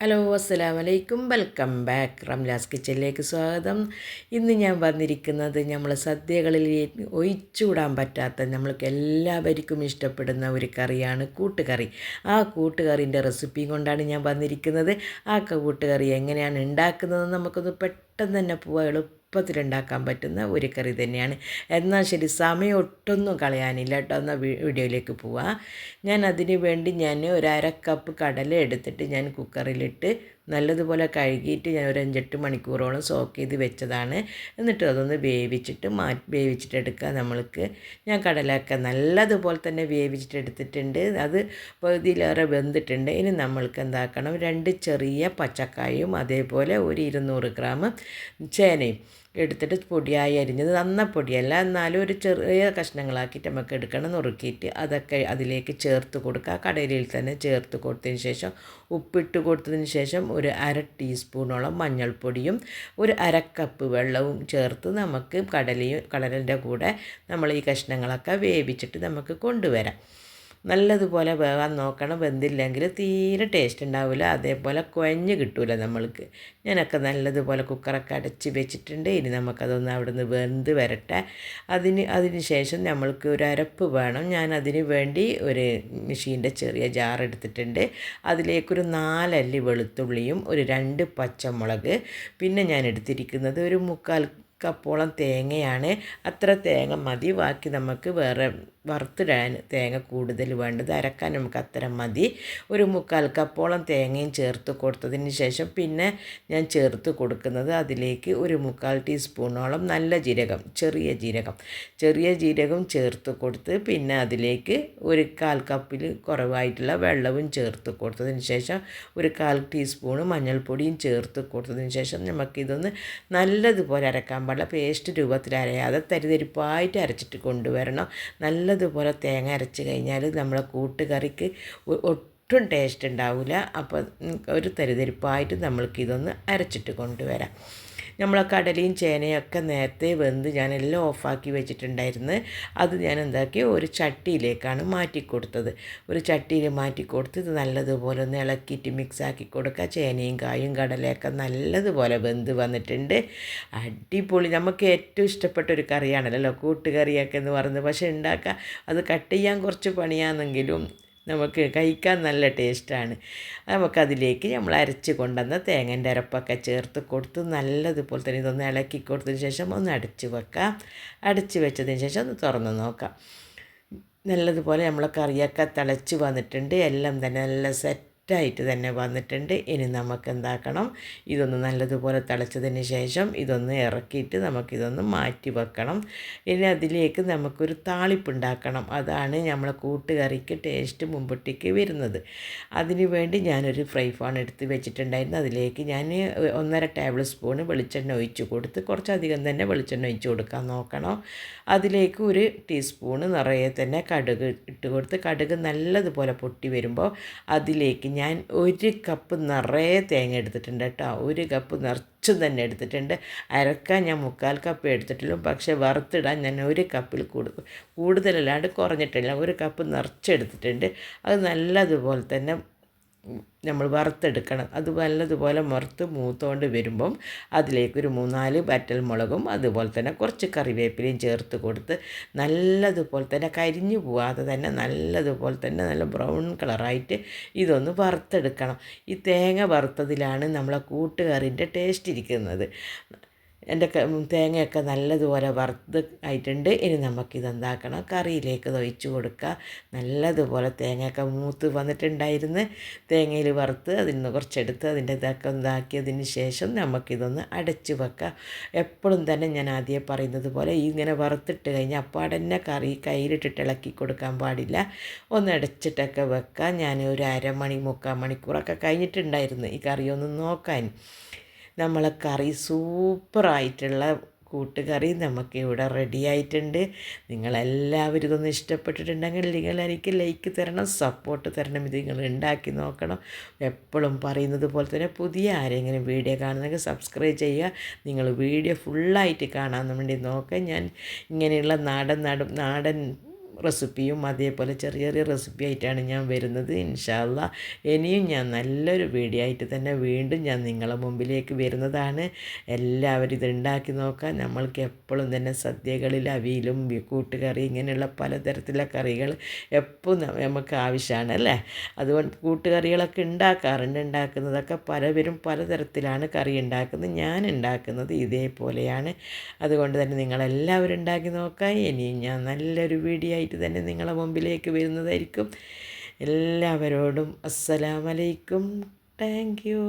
Hello അസ്സലാം വലൈക്കും welcome back. Ramla's കിച്ചനിലേക്ക് സ്വാഗതം. ഇന്ന് ഞാൻ വന്നിരിക്കുന്നത് നമ്മൾ സദ്യകളിൽ ഒഴിച്ചുകൂടാൻ പറ്റാത്ത നമ്മൾക്ക് എല്ലാവർക്കും ഇഷ്ടപ്പെടുന്ന ഒരു കറിയാണ് കൂട്ടുകറി. ആ കൂട്ടുകറിന്റെ റെസിപ്പിയും കൊണ്ടാണ് ഞാൻ വന്നിരിക്കുന്നത്. ആ കൂട്ടുകറി എങ്ങനെയാണ് ഉണ്ടാക്കുന്നതെന്ന് നമുക്കൊന്ന് പെട്ടെന്ന് തന്നെ പോവാം. എളുപ്പത്തിലുണ്ടാക്കാൻ പറ്റുന്ന ഒരു കറി തന്നെയാണ്. എന്നാൽ ശരി സമയം ഒട്ടൊന്നും കളയാനില്ല കേട്ടോ. എന്നാൽ വീഡിയോയിലേക്ക് പോവാം. ഞാൻ അതിന് വേണ്ടി ഞാൻ ഒരു അര കപ്പ് കടല എടുത്തിട്ട് ഞാൻ കുക്കറിലിട്ട് നല്ലതുപോലെ കഴുകിയിട്ട് ഞാൻ ഒരു അഞ്ചെട്ട് മണിക്കൂറോളം സോക്ക് ചെയ്ത് വെച്ചതാണ്. എന്നിട്ട് അതൊന്ന് വേവിച്ചിട്ട് മാ വേവിച്ചിട്ട് എടുക്കുക നമ്മൾക്ക്. ഞാൻ കടലൊക്കെ നല്ലതുപോലെ തന്നെ വേവിച്ചിട്ട് എടുത്തിട്ടുണ്ട് അത് പകുതിയിലേറെ വെന്തിട്ടുണ്ട്. ഇനി നമ്മൾക്ക് എന്താക്കണം? രണ്ട് ചെറിയ പച്ചക്കായും അതേപോലെ ഒരു ഇരുന്നൂറ് ഗ്രാം ചേനയും. എടുത്തിട്ട് പൊടിയായി അരിഞ്ഞത് നന്ന പൊടിയല്ല. എന്നാലും ഒരു ചെറിയ കഷ്ണങ്ങളാക്കിയിട്ട് നമുക്ക് എടുക്കണം നുറുക്കിയിട്ട് അതൊക്കെ അതിലേക്ക് ചേർത്ത് കൊടുക്കുക. കടലിൽ തന്നെ ചേർത്ത് കൊടുത്തതിന് ശേഷം ഉപ്പിട്ട് കൊടുത്തതിന് ശേഷം ഒരു അര ടീസ്പൂണോളം മഞ്ഞൾപ്പൊടിയും ഒരു അര കപ്പ് വെള്ളവും ചേർത്ത് നമുക്ക് കടലയും കടലിന്റെ കൂടെ നമ്മൾ ഈ കഷ്ണങ്ങളൊക്കെ വേവിച്ചിട്ട് നമുക്ക് കൊണ്ടുവരാം. നല്ലതുപോലെ വേവാൻ നോക്കണം. വെന്തില്ലെങ്കിൽ തീരെ ടേസ്റ്റ് ഉണ്ടാവില്ല. അതേപോലെ കുഴഞ്ഞ് കിട്ടില്ല നമ്മൾക്ക്. ഞാനൊക്കെ നല്ലതുപോലെ കുക്കറൊക്കെ അടച്ച് വെച്ചിട്ടുണ്ട്. ഇനി നമുക്കതൊന്ന് അവിടെ നിന്ന് വെന്ത് വരട്ടെ. അതിന് അതിന് ശേഷം നമ്മൾക്ക് ഒരു അരപ്പ് വേണം. ഞാൻ അതിന് വേണ്ടി ഒരു മെഷീന്റെ ചെറിയ ജാർ എടുത്തിട്ടുണ്ട്. അതിലേക്കൊരു നാലല്ലി വെളുത്തുള്ളിയും ഒരു രണ്ട് പച്ചമുളക്. പിന്നെ ഞാൻ എടുത്തിരിക്കുന്നത് ഒരു മുക്കാൽ കപ്പോളം തേങ്ങയാണ്. അത്ര തേങ്ങ മതി. ബാക്കി നമുക്ക് വേറെ വറുത്തിടാൻ തേങ്ങ കൂടുതൽ വേണ്ടത് അരക്കാൻ നമുക്ക് അത്തരം മതി. ഒരു മുക്കാൽ കപ്പോളം തേങ്ങയും ചേർത്ത് കൊടുത്തതിന് ശേഷം പിന്നെ ഞാൻ ചേർത്ത് കൊടുക്കുന്നത് അതിലേക്ക് ഒരു മുക്കാൽ ടീസ്പൂണോളം നല്ല ജീരകം ചെറിയ ജീരകം. ചെറിയ ജീരകം ചേർത്ത് കൊടുത്ത് പിന്നെ അതിലേക്ക് ഒരു കാൽ കപ്പിൽ കുറവായിട്ടുള്ള വെള്ളവും ചേർത്ത് കൊടുത്തതിന് ശേഷം ഒരു കാൽ ടീസ്പൂണ് മഞ്ഞൾപ്പൊടിയും ചേർത്ത് കൊടുത്തതിന് ശേഷം നമുക്കിതൊന്ന് നല്ലതുപോലെ അരക്കാൻ പാടില്ല. പേസ്റ്റ് രൂപത്തിൽ അരയാതെ തരിതരിപ്പായിട്ട് അരച്ചിട്ട് കൊണ്ടുവരണം. നല്ല നല്ലതുപോലെ തേങ്ങ അരച്ച് കഴിഞ്ഞാൽ നമ്മളെ കൂട്ടുകറിക്ക് ഒട്ടും ടേസ്റ്റ് ഉണ്ടാവില്ല അപ്പോൾ ഒരു തരിതരിപ്പായിട്ട് നമ്മൾക്കിതൊന്ന് അരച്ചിട്ട് കൊണ്ടുവരാം. നമ്മളെ കടലയും ചേനയും ഒക്കെ നേരത്തെ വെന്ത് ഞാനെല്ലാം ഓഫാക്കി വെച്ചിട്ടുണ്ടായിരുന്നു. അത് ഞാൻ എന്താക്കി ഒരു ചട്ടിയിലേക്കാണ് മാറ്റി കൊടുത്തത് ഒരു ചട്ടിയിൽ മാറ്റി കൊടുത്ത് ഇത് നല്ലതുപോലെ ഒന്ന് ഇളക്കിയിട്ട് മിക്സ് ആക്കി കൊടുക്കുക. ചേനയും കായും കടലയൊക്കെ നല്ലതുപോലെ വെന്ത് വന്നിട്ടുണ്ട്. അടിപൊളി. നമുക്ക് ഏറ്റവും ഇഷ്ടപ്പെട്ട ഒരു കറിയാണല്ലോ കൂട്ടുകറിയൊക്കെ എന്ന് പറയുന്നത്. പക്ഷേ ഉണ്ടാക്കുക അത് കട്ട് ചെയ്യാൻ കുറച്ച് പണിയാണെങ്കിലും നമുക്ക് കഴിക്കാൻ നല്ല ടേസ്റ്റാണ്. നമുക്കതിലേക്ക് നമ്മൾ അരച്ച് കൊണ്ടുവന്ന തേങ്ങന്റെ അരപ്പൊക്കെ ചേർത്ത് കൊടുത്ത് നല്ലതുപോലെ തന്നെ ഇതൊന്ന് ഇളക്കി കൊടുത്തതിന് ശേഷം ഒന്ന് അടച്ച് വെക്കാം. അടച്ച് വെച്ചതിന് ശേഷം ഒന്ന് തുറന്ന് നോക്കാം. നല്ലതുപോലെ നമ്മളെ കറിയൊക്കെ തിളച്ച് വന്നിട്ടുണ്ട്. എല്ലാം തന്നെ നല്ല സെറ്റ് സെറ്റായിട്ട് തന്നെ വന്നിട്ടുണ്ട്. ഇനി നമുക്ക് എന്താക്കണം ഇതൊന്ന് നല്ലതുപോലെ തിളച്ചതിന് ശേഷം ഇതൊന്ന് ഇറക്കിയിട്ട് നമുക്കിതൊന്ന് മാറ്റി വെക്കണം. ഇനി അതിലേക്ക് നമുക്കൊരു താളിപ്പ് ഉണ്ടാക്കണം. അതാണ് നമ്മളെ കൂട്ടുകറിക്ക് ടേസ്റ്റ് മുമ്പിട്ടേക്ക് വരുന്നത്. അതിന് വേണ്ടി ഞാനൊരു ഫ്രൈ പാൻ എടുത്ത് വെച്ചിട്ടുണ്ടായിരുന്നു. അതിലേക്ക് ഞാൻ ഒന്നര ടേബിൾ സ്പൂൺ വെളിച്ചെണ്ണ ഒഴിച്ച് കൊടുത്ത് കുറച്ചധികം തന്നെ വെളിച്ചെണ്ണ ഒഴിച്ച് കൊടുക്കാൻ നോക്കണം. അതിലേക്ക് ഒരു ടീസ്പൂണ് നിറയെ തന്നെ കടുക് ഇട്ട് കൊടുത്ത് കടുക് നല്ലതുപോലെ പൊട്ടി വരുമ്പോൾ അതിലേക്ക് ഞാൻ ഒരു കപ്പ് നിറയെ തേങ്ങ എടുത്തിട്ടുണ്ട് കേട്ടോ. ഒരു കപ്പ് നിറച്ചും തന്നെ എടുത്തിട്ടുണ്ട്. അരക്കാൻ ഞാൻ മുക്കാൽ കപ്പ് എടുത്തിട്ടുള്ളൂ. പക്ഷേ വറുത്തിടാൻ ഞാൻ ഒരു കപ്പിൽ കൂടുതൽ കൂടുതലല്ലാണ്ട് കുറഞ്ഞിട്ടില്ല. ഒരു കപ്പ് നിറച്ചെടുത്തിട്ടുണ്ട് അത് നല്ലതുപോലെ തന്നെ നമ്മൾ വറുത്തെടുക്കണം. അത് നല്ലതുപോലെ വറുത്ത് മൂത്തോണ്ട് വരുമ്പം അതിലേക്കൊരു മൂന്നാൽ വറ്റൽ മുളകും അതുപോലെ തന്നെ കുറച്ച് കറിവേപ്പിലയും ചേർത്ത് കൊടുത്ത് നല്ലതുപോലെ തന്നെ കരിഞ്ഞു പോവാതെ തന്നെ നല്ലതുപോലെ തന്നെ നല്ല ബ്രൗൺ കളറായിട്ട് ഇതൊന്ന് വറുത്തെടുക്കണം. ഈ തേങ്ങ വറുത്തതിലാണ് നമ്മളെ കൂട്ടുകറിന്റെ ടേസ്റ്റ് ഇരിക്കുന്നത്. എന്റെ തേങ്ങയൊക്കെ നല്ലതുപോലെ വറുത്ത് ആയിട്ടുണ്ട്. ഇനി നമുക്കിതെന്താക്കണം കറിയിലേക്ക് ഒഴിച്ച് കൊടുക്കുക. നല്ലതുപോലെ തേങ്ങയൊക്കെ മൂത്ത് വന്നിട്ടുണ്ടായിരുന്നു. തേങ്ങയിൽ വറുത്ത് അതിൽ നിന്ന് കുറച്ചെടുത്ത് അതിന്റെ ഇതൊക്കെ ഇതാക്കിയതിന് ശേഷം നമുക്കിതൊന്ന് അടച്ചു വെക്കുക. എപ്പോഴും തന്നെ ഞാൻ ആദ്യം പറയുന്നത് പോലെ ഇങ്ങനെ വറുത്തിട്ട് കഴിഞ്ഞാൽ അപ്പാടന്നെ കറി കയ്യിലിട്ടിട്ട് ഇളക്കി കൊടുക്കാൻ പാടില്ല. ഒന്ന് അടച്ചിട്ടൊക്കെ വെക്കുക. ഞാൻ ഒരു അരമണി മുക്കാൽ മണിക്കൂറൊക്കെ കഴിഞ്ഞിട്ടുണ്ടായിരുന്നു ഈ കറിയൊന്ന് നോക്കാൻ. നമ്മളെ കറി സൂപ്പറായിട്ടുള്ള കൂട്ടുകറി നമുക്കിവിടെ റെഡി ആയിട്ടുണ്ട്. നിങ്ങളെല്ലാവരും ഇതൊന്നും ഇഷ്ടപ്പെട്ടിട്ടുണ്ടെങ്കിൽ നിങ്ങൾ എനിക്ക് ലൈക്ക് തരണം സപ്പോർട്ട് തരണം. ഇത് നിങ്ങൾ ഉണ്ടാക്കി നോക്കണം. എപ്പോഴും പറയുന്നത് പോലെ തന്നെ പുതിയ ആരെങ്കിലും വീഡിയോ കാണുന്നെങ്കിൽ സബ്സ്ക്രൈബ് ചെയ്യുക. നിങ്ങൾ വീഡിയോ ഫുള്ളായിട്ട് കാണാൻ വേണ്ടി നോക്കുക. ഞാൻ ഇങ്ങനെയുള്ള നാടൻ നാടും നാടൻ റെസിപ്പിയും അതേപോലെ ചെറിയ ചെറിയ റെസിപ്പി ആയിട്ടാണ് ഞാൻ വരുന്നത്. ഇൻഷാല്ല ഇനിയും ഞാൻ നല്ലൊരു വീഡിയോ ആയിട്ട് തന്നെ വീണ്ടും ഞാൻ നിങ്ങളെ മുമ്പിലേക്ക് വരുന്നതാണ്. എല്ലാവരും ഇത് ഉണ്ടാക്കി നോക്കാൻ നമ്മൾക്ക് എപ്പോഴും തന്നെ സദ്യകളിൽ അവിയിലും കൂട്ടുകറി ഇങ്ങനെയുള്ള പലതരത്തിലുള്ള കറികൾ എപ്പോഴും നമുക്ക് ആവശ്യമാണ് അല്ലേ? അതുകൊണ്ട് കൂട്ടുകറികളൊക്കെ ഉണ്ടാക്കാറുണ്ട്. ഉണ്ടാക്കുന്നതൊക്കെ പലവരും പലതരത്തിലാണ് കറി ഉണ്ടാക്കുന്നത്. ഞാൻ ഉണ്ടാക്കുന്നത് ഇതേപോലെയാണ്. അതുകൊണ്ട് തന്നെ നിങ്ങളെല്ലാവരും ഉണ്ടാക്കി നോക്കാം ഇനിയും ഞാൻ നല്ലൊരു വീഡിയോ ആയിട്ട് തന്നെ നിങ്ങളുടെ മുമ്പിലേക്ക് വരുന്നതായിരിക്കും. എല്ലാവരോടും അസ്സലാമലൈക്കും. Thank you